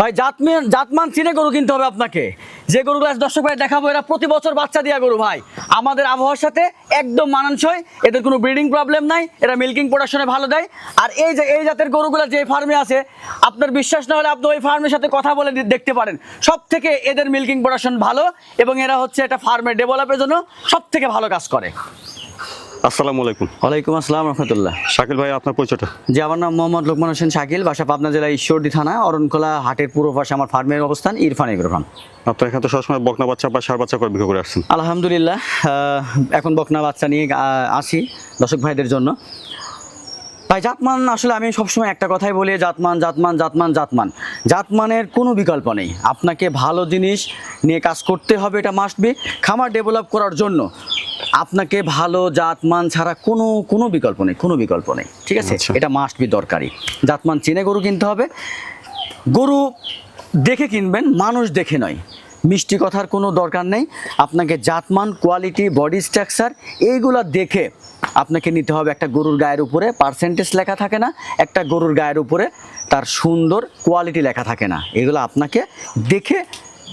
ভাই, জাতমান জাতমান চিনে গরু কিনতে হবে আপনাকে। যে গরুগুলো আজ দর্শক ভাই দেখাবো, এরা প্রতি বছর বাচ্চা দেওয়া গরু ভাই। আমাদের আবহাওয়ার সাথে একদম মানানসই, এদের কোনো ব্রিডিং প্রবলেম নাই, এরা মিল্কিং প্রোডাকশনে ভালো দেয়। আর এই যে এই জাতের গরুগুলো যে ফার্মে আছে, আপনার বিশ্বাস না হলে আপনি ওই ফার্মের সাথে কথা বলে দেখতে পারেন। সব থেকে এদের মিল্কিং প্রোডাকশন ভালো, এবং এরা হচ্ছে এটা ফার্মের ডেভেলপের জন্য সব থেকে ভালো কাজ করে। আসসালামু আলাইকুম। ওয়ালাইকুম আসসালাম রহমতুল্লাহ। শাকিল ভাই আপনার পরিচয়টা? জি আমার নাম মোহাম্মদ লোকমান হোসেন শাকিল বাসা পাবনা জেলা ঈশ্বরদী থানা অরণখোলা হাটের পূর্ব পাশে আমার ফার্মের অবস্থান ইরফান এগ্রো ফার্ম আপনার এখানে তো সবসময় বকনা বাচ্চা বা সার বাচ্চা করে বিক্রি করে আসছেন। আলহামদুলিল্লাহ এখন বকনা বাচ্চা নিয়ে আসি দর্শক ভাইদের জন্য। ভাই জাতমান আসলে আমি সবসময় একটা কথাই বলি জাতমান জাতমান জাতমান জাতমান। জাতমানের কোনো বিকল্প নেই। আপনাকে ভালো জিনিস নিয়ে কাজ করতে হবে এটা মাস্ট বি খামার ডেভেলপ করার জন্য আপনাকে ভালো জাতমান ছাড়া কোনো কোনো বিকল্প নেই কোনো বিকল্প নেই ঠিক আছে? আচ্ছা। এটা মাস্ট বি দরকারি। জাতমান চিনে গরু কিনতে হবে। গরু দেখে কিনবেন মানুষ দেখে নয়। মিষ্টি কথার কোনো দরকার নেই। আপনাকে জাতমান কোয়ালিটি বডি স্ট্রাকচার এইগুলা দেখে আপনাকে নিতে হবে একটা গরুর গায়ের উপরে। পার্সেন্টেজ লেখা থাকে না একটা গরুর গায়ের উপরে তার সুন্দর কোয়ালিটি লেখা থাকে না। এগুলো আপনাকে দেখে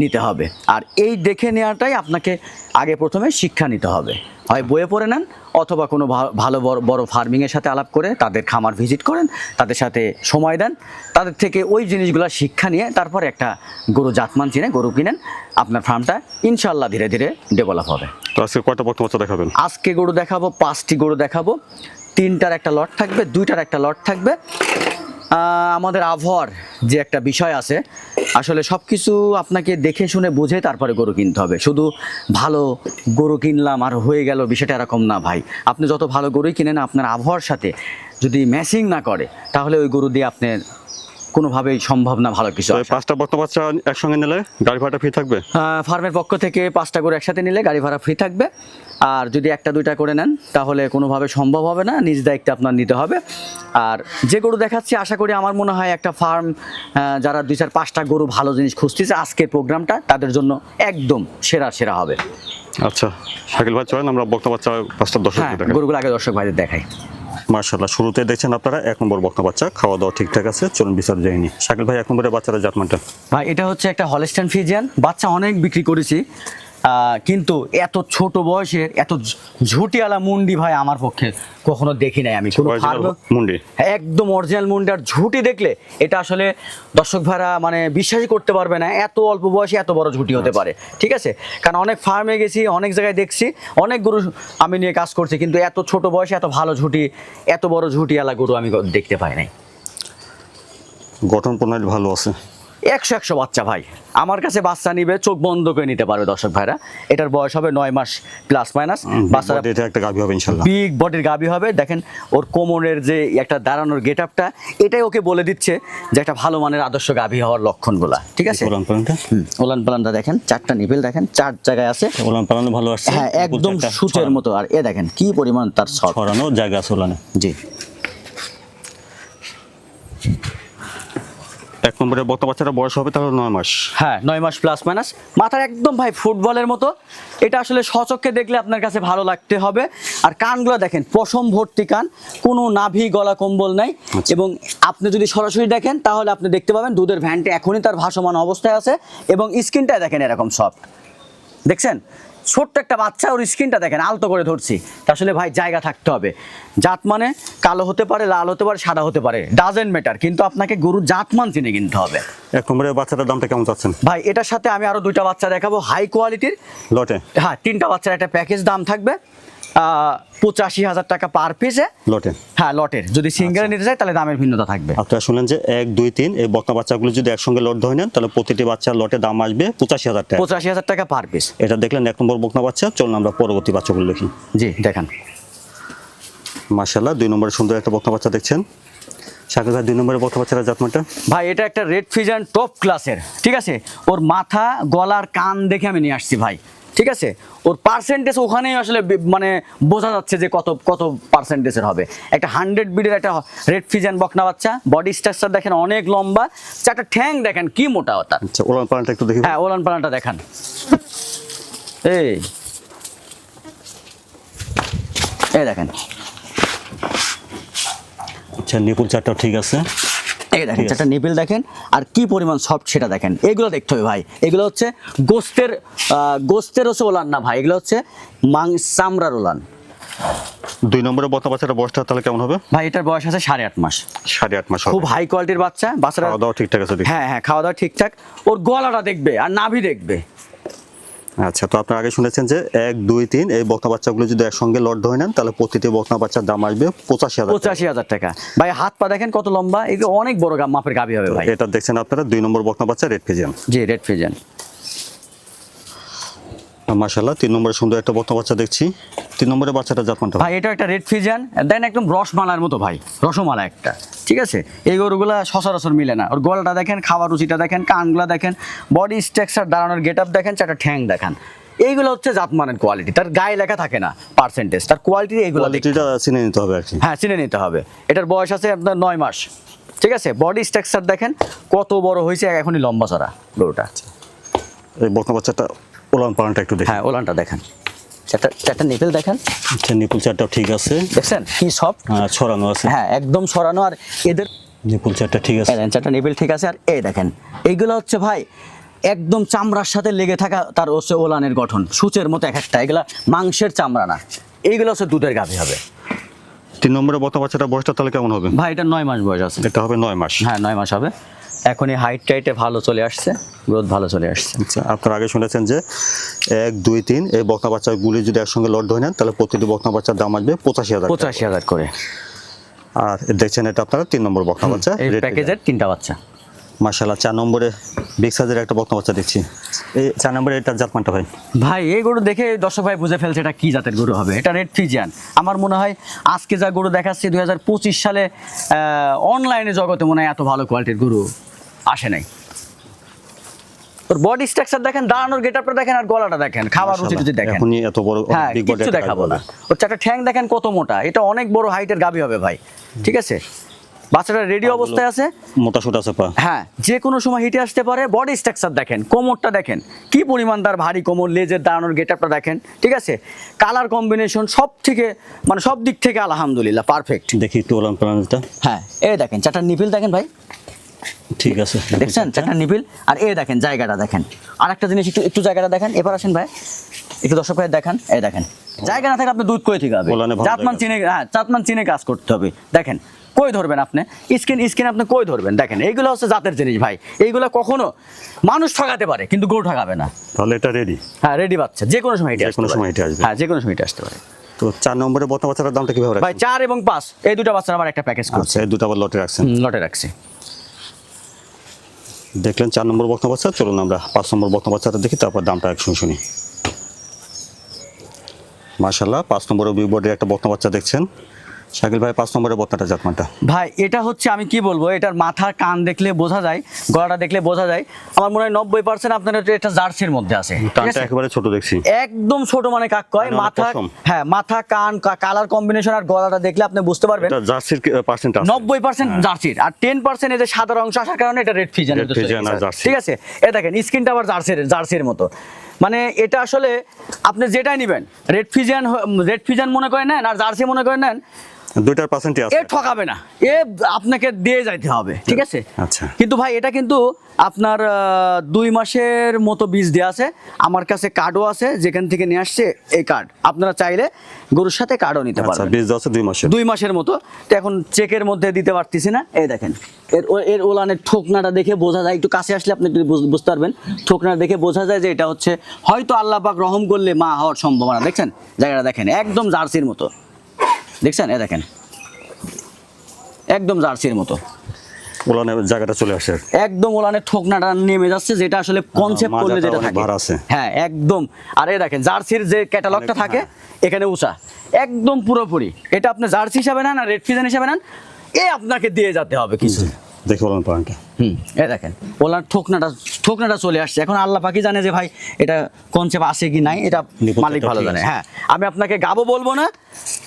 নিতে হবে। আর এই দেখে নেওয়াটাই আপনাকে আগে প্রথমে শিক্ষা নিতে হবে। হয় বইয়ে পড়ে নেন অথবা কোনো ভালো বড় বড় ফার্মিংয়ের সাথে আলাপ করে তাদের খামার ভিজিট করেন তাদের সাথে সময় দেন তাদের থেকে ওই জিনিসগুলো শিক্ষা নিয়ে তারপর একটা গরু জাতমান চিনে গরু কিনেন আপনার ফার্মটা ইনশাল্লাহ ধীরে ধীরে ডেভেলপ হবে। তো আজকে কয়টা দেখাবেন? আজকে গরু দেখাবো পাঁচটি গরু দেখাবো তিনটার একটা লট থাকবে দুইটার একটা লট থাকবে। আমাদের আবহাওয়ার যে একটা বিষয় আছে, আসলে সব কিছু আপনাকে দেখে শুনে বুঝে তারপরে গরু কিনতে হবে। শুধু ভালো গরু কিনলাম আর হয়ে গেল বিষয়টা এরকম না ভাই। আপনি যত ভালো গরুই কিনেন, আপনার আবহাওয়ার সাথে যদি ম্যাচিং না করে, তাহলে ওই গরু দিয়ে আপনার কোনোভাবেই সম্ভব না ভালো কিছু পাঁচটা বকনা বাচ্চা একসঙ্গে নিলে গাড়ি ভাড়াটা ফ্রি থাকবে? ফার্মের পক্ষ থেকে পাঁচটা করে একসাথে নিলে গাড়ি ভাড়া ফ্রি থাকবে। আর যদি একটা দুইটা করে নেন তাহলে কোনোভাবে সম্ভব হবে না নিজ দায়িত্বে আপনার নিতে হবে। আর যে গরু দেখাচ্ছি আশা করি আমার মনে হয় একটা ফার্ম যারা দুই চার পাঁচটা গরু ভালো জিনিস খুঁজতেছে আজকের প্রোগ্রামটা তাদের জন্য একদম সেরা সেরা হবে। আচ্ছা শাকিল ভাই চলেন আমরা বকনা বাচ্চা পাঁচটা দর্শক হ্যাঁ গরুগুলো আগে দর্শক ভাইদের দেখাই। মার্শাল্লাহ, শুরুতে দেখছেন আপনারা, এক নম্বর বকনা বাচ্চা, খাওয়া দাওয়া ঠিকঠাক আছে, চলুন বিচার যায়নি শাকিল ভাই, এক নম্বরের বাচ্চারা জাতমানটা। ভাই, এটা হচ্ছে একটা হলেস্টান ফিজিয়ান, বাচ্চা অনেক বিক্রি করেছি। কিন্তু এত ছোট বয়সের এত ঝুটিয়ালা মুন্ডি ভাই আমার পক্ষে কখনো দেখি নাই আমি। মুন্ডি? একদম অরিজিনাল মুন্ডার ঝুটি দেখলে এটা আসলে দর্শক ভাড়া মানে বিশ্বাসই করতে পারবে না এত অল্প বয়সে এত বড় ঝুটি হতে পারে। ঠিক আছে? কারণ অনেক ফার্মে গেছি অনেক জায়গায় দেখছি অনেক গরু আমি নিয়ে কাজ করছি কিন্তু এত ছোট বয়সে এত ভালো ঝুটি এত বড় ঝুটিওয়ালা গরু আমি দেখতে পাই নাই। গঠন প্রণালী ভালো আছে। একশো একশো বাচ্চা ভাই। আমার কাছে বাচ্চা নিবে চোখ বন্ধ করে নিতে পারবে দর্শক ভাইরা। এটার বয়স হবে নয় মাস প্লাস মাইনাস Body একটা গাভী হবে ইনশাল্লাহ। বিগ বডির গাবি হবে। দেখেন ওর কোমরের যে একটা দাঁড়ানোর গেট আপটা এটাই ওকে বলে দিচ্ছে যে একটা ভালো মানের আদর্শ গাভি হওয়ার লক্ষণ লক্ষণগুলা। ঠিক আছে? ওলান পালানটা? ওলান পালানটা দেখেন চারটা নিপেল দেখেন চার জায়গায় আছে। ওলান পালানো ভালো আসছে। হ্যাঁ একদম সূচের মতো। আর এ দেখেন কি পরিমাণ তার ছড়ানো জায়গা আছে ওলানে। জি। এক নম্বরের বকনা বাচ্চাটা বয়স হবে তাহলে নয় মাস। হ্যাঁ নয় মাস প্লাস মাইনাস মাথার একদম ভাই ফুটবলের মতো। এটা আসলে সচক্ষে দেখলে আপনার কাছে ভালো লাগতে হবে। আর কানগুলো দেখেন পশম ভর্তি কান কোনো নাভি গলা কম্বল নাই। এবং আপনি যদি সরাসরি দেখেন তাহলে আপনি দেখতে পাবেন দুধের ভ্যানটা এখনই তার ভাসমান অবস্থায় আছে এবং স্কিনটা দেখেন এরকম সফট দেখছেন? ছোট্ট একটা বাচ্চা ওর স্কিনটা দেখেন আলতো করে ধরছি। আসলে ভাই জায়গা থাকতে হবে। জাত মানে কালো হতে পারে লাল হতে পারে সাদা হতে পারে। ডাজেন্ট ম্যাটার কিন্তু আপনাকে গরুর জাতমান চিনে কিনতে হবে। এক নম্বরের বাচ্চাটার দামটা কেমন চাচ্ছেন? ভাই এটার সাথে আমি আরও দুইটা বাচ্চা দেখাবো হাই কোয়ালিটির লটে। হ্যাঁ তিনটা বাচ্চার একটা প্যাকেজ দাম থাকবে। পঁচাশি হাজার টাকা পার পিসে লটে। হ্যাঁ লটের যদি সিঙ্গেল নিতে চাই তাহলে দামের ভিন্নতা থাকবে। আপনারা শুনলেন যে এক দুই তিন এই বকনা বাচ্চাগুলো যদি একসঙ্গে লট ধরে নেন তাহলে প্রতিটি বাচ্চার লটে দাম আসবে পঁচাশি হাজার টাকা। পঁচাশি হাজার টাকা পার পিস এটা দেখলেন এক নম্বর বকনা বাচ্চা। চলুন আমরা পরবর্তী বাচ্চাগুলো দেখি। জি দেখান। মার্শাল্লাহ দুই নম্বরে সুন্দর একটা বকনা বাচ্চা দেখছেন। শাকিল ভাই দুই নম্বরের বকনা বাচ্চারা জাতমানটা ভাই এটা একটা রেড ফিজান টপ ক্লাসের ঠিক আছে? ওর মাথা গলার কান দেখে আমি নিয়ে আসছি ভাই। ঠিক আছে? ওর পার্সেন্টেজ ওখানেই আসলে মানে বোঝা যাচ্ছে যে কত কত পার্সেন্টেজের হবে। একটা হান্ড্রেড বিডের একটা রেড ফিজান বকনা বাচ্চা বডি স্ট্রাকচার দেখেন অনেক লম্বা চারটা ঠ্যাং দেখেন কি মোটা ওটা আচ্ছা ওলান পালানটা একটু দেখি। হ্যাঁ ওলান পালানটা দেখান। এই এই দেখেন। আচ্ছা নিপুল চারটাও ঠিক আছে। এই দেখেন চারটা নিপিল দেখেন আর কি পরিমাণ সফট সেটা দেখেন। এগুলো দেখতে হবে ভাই। এগুলো হচ্ছে গোস্তের গোস্তের হচ্ছে ওলান না ভাই এগুলো হচ্ছে মাংস চামড়ার ওলান। দুই নম্বরের বকনা বাচ্চাটা বয়সটা তাহলে কেমন হবে? ভাই এটার বয়স আছে সাড়ে আট মাস। সাড়ে আট মাস খুব হাই কোয়ালিটির বাচ্চা বাচ্চারা খাওয়া দাওয়া ঠিকঠাক আছে হ্যাঁ হ্যাঁ খাওয়া দাওয়া ঠিকঠাক। ওর গলাটা দেখবে আর নাভি দেখবে। আচ্ছা তো আপনারা আগে শুনেছেন যে এক দুই তিন এই বকনা বাচ্চাগুলো যদি একসঙ্গে লট ধরে নেন তাহলে প্রতিটি বকনা বাচ্চার দাম আসবে পঁচাশি হাজার পঁচাশি হাজার টাকা। ভাই হাত পা দেখেন কত লম্বা এই অনেক বড় গাম মাপের গাবি হবে ভাই। এটা দেখছেন আপনারা দুই নম্বর বকনা বাচ্চা রেড ফিজিয়ান। জি রেড ফিজেন মার্শাল্লাহ তিন নম্বরে সুন্দর একটা বকনা বাচ্চা দেখছি। তিন নম্বরের বাচ্চাটা জাতমানটা ভাই এটা একটা রেড ফিজান দেন একদম রসমালার মতো ভাই রসমালা একটা ঠিক আছে? এই গরুগুলা সচরাচর মিলে না। ওর গলাটা দেখেন খাওয়ার রুচিটা দেখেন কানগুলা দেখেন বডি স্ট্রাকচার দাঁড়ানোর গেট আপ দেখেন চারটা ঠ্যাং দেখেন। এইগুলো হচ্ছে জাতমানের কোয়ালিটি তার গায়ে লেখা থাকে না পার্সেন্টেজ তার কোয়ালিটি এইগুলো চিনে নিতে হবে আর কি। হ্যাঁ চিনে নিতে হবে। এটার বয়স আছে আপনার নয় মাস ঠিক আছে? বডি স্ট্রাকচার দেখেন কত বড় হয়েছে এখনই লম্বা চড়া গরুটা। এই বকনা বাচ্চাটা ওলান পালনটা একটু দেখি। হ্যাঁ ওলানটা দেখেন। চারটা চারটা নেপেল দেখেন। আচ্ছা নিপুল ঠিক আছে। দেখছেন? কি সব ছড়ানো আছে। হ্যাঁ একদম সরানো আর এদের নিপুল চারটা ঠিক আছে। চারটা নেপেল ঠিক আছে। আর এই দেখেন এইগুলো হচ্ছে ভাই একদম চামড়ার সাথে লেগে থাকা তার হচ্ছে ওলানের গঠন। সূচের মতো এক একটা। এগুলা মাংসের চামড়া না। এইগুলো হচ্ছে দুধের গাভী হবে। তিন নম্বরে বকনা বাচ্চাটা বয়সটা তাহলে কেমন হবে? ভাই এটা নয় মাস বয়স আছে। এটা হবে নয় মাস। হ্যাঁ নয় মাস হবে। এখনই হাইট টাইটে ভালো চলে আসছে গ্রোথ ভালো চলে আসছে। আচ্ছা আপনারা আগে শুনেছেন যে এক দুই তিন এই বকনা বাচ্চাগুলি যদি একসঙ্গে লট ধরে নেন তাহলে প্রতিটি বকনা বাচ্চার দাম আসবে পঁচাশি হাজার পঁচাশি হাজার করে। আর দেখছেন এটা আপনারা তিন নম্বর বকনা বাচ্চা এই প্যাকেজের তিনটা বাচ্চা। মার্শাল্লাহ চার নম্বরে বিগ সাইজের একটা বকনা বাচ্চা দেখছি। এই চার নম্বরে এটা জাতমানটা ভাই? ভাই এই গরু দেখে দর্শক ভাই বুঝে ফেলছে এটা কি জাতের গরু হবে। এটা রেড ফিজিয়ান আমার মনে হয় আজকে যা গরু দেখাচ্ছি দুই হাজার পঁচিশ সালে অনলাইনে জগতে মনে হয় এত ভালো কোয়ালিটির গরু। আসে নাই। ওর বডি স্ট্রাকচার দেখেন দাঁড়ানোর গেটআপটা দেখেন আর গলাটা দেখেন খাবার রুচি টুচি দেখেন। এখনই এত বড় হ্যাঁ দেখাবো না। ওর চারটা ঠ্যাং দেখেন কত মোটা এটা অনেক বড় হাইটের গাবি হবে ভাই ঠিক আছে? বাচ্চাটা রেডি অবস্থায় আছে? মোটা সোটা আছে পা। হ্যাঁ যে কোনো সময় হিটে আসতে পারে বডি স্ট্রাকচার দেখেন কোমরটা দেখেন কি পরিমাণ তার ভারী কোমর লেজের দাঁড়ানোর গেটআপটা দেখেন ঠিক আছে? কালার কম্বিনেশন সব থেকে মানে সব দিক থেকে আলহামদুলিল্লাহ পারফেক্ট দেখি একটু ওলান হ্যাঁ এই দেখেন চারটা নিপিল দেখেন ভাই। ঠিক আছে। দেখছেন? চারটা নিপিল আর এই দেখেন জায়গাটা দেখেন। আর একটা জিনিস একটু একটু জায়গাটা দেখেন। এবার আসেন ভাই। একটু দর্শক ভাই দেখান। এই দেখেন। জায়গা না থাকে আপনি দুধ করে ঠিক হবে চাতমান চিনে হ্যাঁ চাতমান চিনে কাজ করতে হবে। দেখেন কই ধরবেন আপনি? স্কিন স্কিন আপনি কই ধরবেন? দেখেন এইগুলো হচ্ছে জাতের জিনিস ভাই। এইগুলো কখনো মানুষ ঠকাতে পারে কিন্তু গরু ঠকাবে না। তাহলে এটা রেডি হ্যাঁ রেডি বাচ্চা যে কোনো সময় আসতে কোনো সময় হেঁটে আসবে। হ্যাঁ যে কোনো সময় হেঁটে আসতে পারে। তো চার নম্বরে বকনা বাচ্চাটার দামটা কীভাবে ভাই চার এবং পাঁচ। এই দুটো বাচ্চার আমার একটা প্যাকেজ করছে। আচ্ছা এই দুটো আবার লটে রাখছেন? লটে রাখছি। দেখলেন চার নম্বর বক্ন বাচ্চা চলুন আমরা পাঁচ নম্বর বক্ন বাচ্চাটা দেখি, তারপর দামটা এক শুনি শুনি। মার্শাল্লাহ পাঁচ নম্বরের বিগ বোর্ডের একটা বক্ন বাচ্চা দেখছেন। শাকিল ভাই পাঁচ নম্বরের বকনাটা জাতমানটা ভাই এটা হচ্ছে আমি কি বলব এটার মাথা কান দেখলে বোঝা যায় গলাটা দেখলে বোঝা যায়। আমার মনে হয় নব্বই পার্সেন্ট আপনার এটা- জার্সির মধ্যে আছে? একেবারে ছোট দেখছি। একদম ছোট মানে কাক কয় মানে মাথা হ্যাঁ মাথা কান কালার কম্বিনেশন আর গলাটা দেখলে আপনি বুঝতে পারবেন। জার্সির পার্সেন্ট নব্বই পার্সেন্ট জার্সির আর টেন পার্সেন্ট যে সাদা অংশ আসার কারণে এটা রেড ফিজান। ঠিক আছে? এ দেখেন স্কিনটা আবার জার্সির জার্সির মতো। মানে এটা আসলে আপনি যেটাই নেবেন রেড ফিজিয়ান রেড ফিজান মনে করেন নেন আর জার্সি মনে করেন নেন দুইটার পার্সেন্টই আছে। এ ঠকাবে না। এ আপনাকে দিয়ে যাইতে হবে ঠিক আছে? আচ্ছা। কিন্তু ভাই এটা কিন্তু আপনার দুই মাসের মতো বীজ দেওয়া আছে। আমার কাছে কার্ডও আছে যেখান থেকে নিয়ে আসছে এই কার্ড আপনারা চাইলে গরুর সাথে কার্ডও নিতে আচ্ছা পারবেন। বীজ আছে দুই মাসের। দুই মাসের মতো। তো এখন চেকের মধ্যে দিতে পারতেছি না। এই দেখেন এর এর ওলানের ঠোকনাটা দেখে বোঝা যায়। একটু কাছে আসলে আপনি বুঝতে পারবেন ঠোকনা দেখে বোঝা যায় যে এটা হচ্ছে হয়তো আল্লাহ পাক রহম করলে মা হওয়ার সম্ভাবনা। দেখছেন? জায়গাটা দেখেন একদম জার্সির মতো। দেখছেন? এ দেখেন। একদম জার্সির মতো। ওলানের জায়গাটা চলে আসে। একদম ওলানের ঠোকনাটা নেমে যাচ্ছে যেটা আসলে কনসেপ্ট করলে যেটা থাকে। হ্যাঁ একদম। আর এই দেখেন জার্সির যে ক্যাটালগটা থাকে এখানে উষা একদম পুরোপুরি। এটা আপনি জার্সি হিসাবে নেন আর রেড ফিজন হিসাবে নেন এ আপনাকে দিয়ে যেতে হবে কিছু। দেখি ওলান পালনটা হুম এই দেখেন ওলার ঠোকনাটা ঠোকনাটা চলে আসছে। এখন আল্লাহ পাকি জানে যে ভাই এটা কনসেপ্ট আছে কি নাই এটা মালিক ভালো জানে। হ্যাঁ আমি আপনাকে গাবো বলব না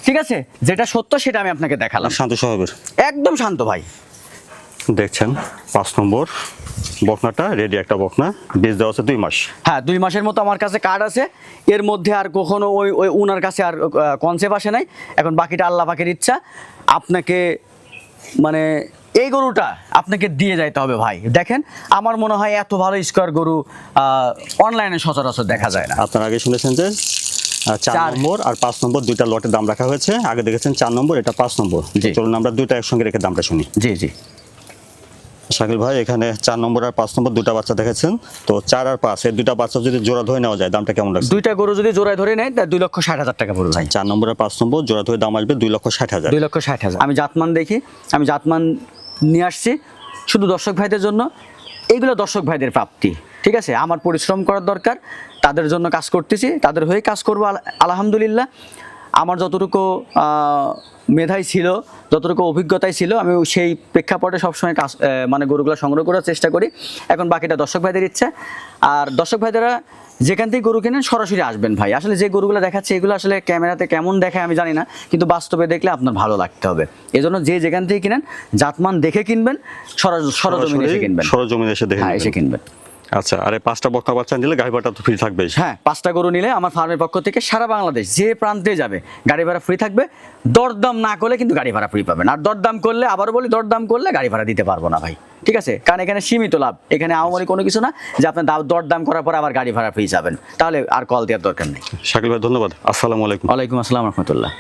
ঠিক আছে? যেটা সত্য সেটা আমি আপনাকে দেখালাম। শান্ত স্বভাবের। একদম শান্ত ভাই। দেখছেন পাঁচ নম্বর বকনাটা রেডি একটা বকনা বীজ দেওয়া আছে দুই মাস। হ্যাঁ দুই মাসের মতো আমার কাছে কার্ড আছে। এর মধ্যে আর কখনো ওই ওই উনার কাছে আর কনসেপ্ট আসে নাই। এখন বাকিটা আল্লাহ পাকের ইচ্ছা। আপনাকে মানে এই গরুটা আপনাকে দিয়ে যাইতে হবে ভাই। দেখেন আমার মনে হয় এত ভালো স্কোয়ার গরু অনলাইনে সচরাচর দেখা যায় না। আপনারা আগে শুনেছেন যে চার। নম্বর আর পাঁচ নম্বর দুইটা লটের দাম রাখা হয়েছে। আগে দেখেছেন চার নম্বর এটা পাঁচ নম্বর। চলুন আমরা দুইটা একসঙ্গে রেখে দামটা শুনি। জি জি। শাকিল ভাই এখানে চার নম্বর আর পাঁচ নম্বর দুটা বাচ্চা দেখেছেন। তো চার আর পাঁচ এই দুটা বাচ্চা যদি জোড়া ধরে নেওয়া যায় দামটা কেমন লাগছে দুইটা গরু যদি জোড়ায় ধরে নেয় তা দুই লক্ষ ষাট হাজার টাকা পড়বে ভাই। চার নম্বর আর পাঁচ নম্বর জোড়া ধরে দাম আসবে দুই লক্ষ ষাট হাজার। দুই লক্ষ ষাট হাজার। আমি জাতমান দেখি আমি জাতমান নিয়ে আসছি শুধু দর্শক ভাইদের জন্য। এইগুলো দর্শক ভাইদের প্রাপ্তি। ঠিক আছে? আমার পরিশ্রম করার দরকার তাদের জন্য কাজ করতেছি তাদের হয়ে কাজ করব আল- আলহামদুলিল্লাহ। আমার যতটুকু মেধাই ছিল যতটুকু অভিজ্ঞতাই ছিল আমি সেই প্রেক্ষাপটে সবসময় কাজ মানে গরুগুলো সংগ্রহ করার চেষ্টা করি। এখন বাকিটা দর্শক ভাইদের ইচ্ছা। আর দর্শক ভাইদেরা যেখান থেকে গরু কেনেন সরাসরি আসবেন ভাই। আসলে যে গরুগুলো দেখাচ্ছে এগুলো আসলে ক্যামেরাতে কেমন দেখায় আমি জানি না কিন্তু বাস্তবে দেখলে আপনার ভালো লাগতে হবে। এজন্য যে যেখান থেকে কিনেন জাতমান দেখে কিনবেন সরজমিনে এসে কিনবেন। সরজমিনে এসে দেখে হ্যাঁ এসে কিনবেন। আচ্ছা আর পাঁচটা বক্তা বাচ্চা নিলে গাড়ি ভাড়াটা তো ফ্রি থাকবে হ্যাঁ পাঁচটা গরু নিলে আমার ফার্মের পক্ষ থেকে সারা বাংলাদেশ যে প্রান্তে যাবে গাড়ি ভাড়া ফ্রি থাকবে। দরদাম না করলে কিন্তু গাড়ি ভাড়া ফ্রি পাবেন আর দরদাম করলে আবারও বলি দরদাম করলে গাড়ি ভাড়া দিতে পারব না ভাই। ঠিক আছে? কারণ এখানে সীমিত লাভ। এখানে আওয়ামরি কোনো কিছু না যে আপনার দাম- দরদাম করার পর আবার গাড়ি ভাড়া ফ্রি যাবেন। তাহলে আর কল দেওয়ার দরকার নেই। শাকিল ভাই ধন্যবাদ। আসসালামু আলাইকুম। ওয়ালাইকুম আসসালাম রহমতুল্লাহ।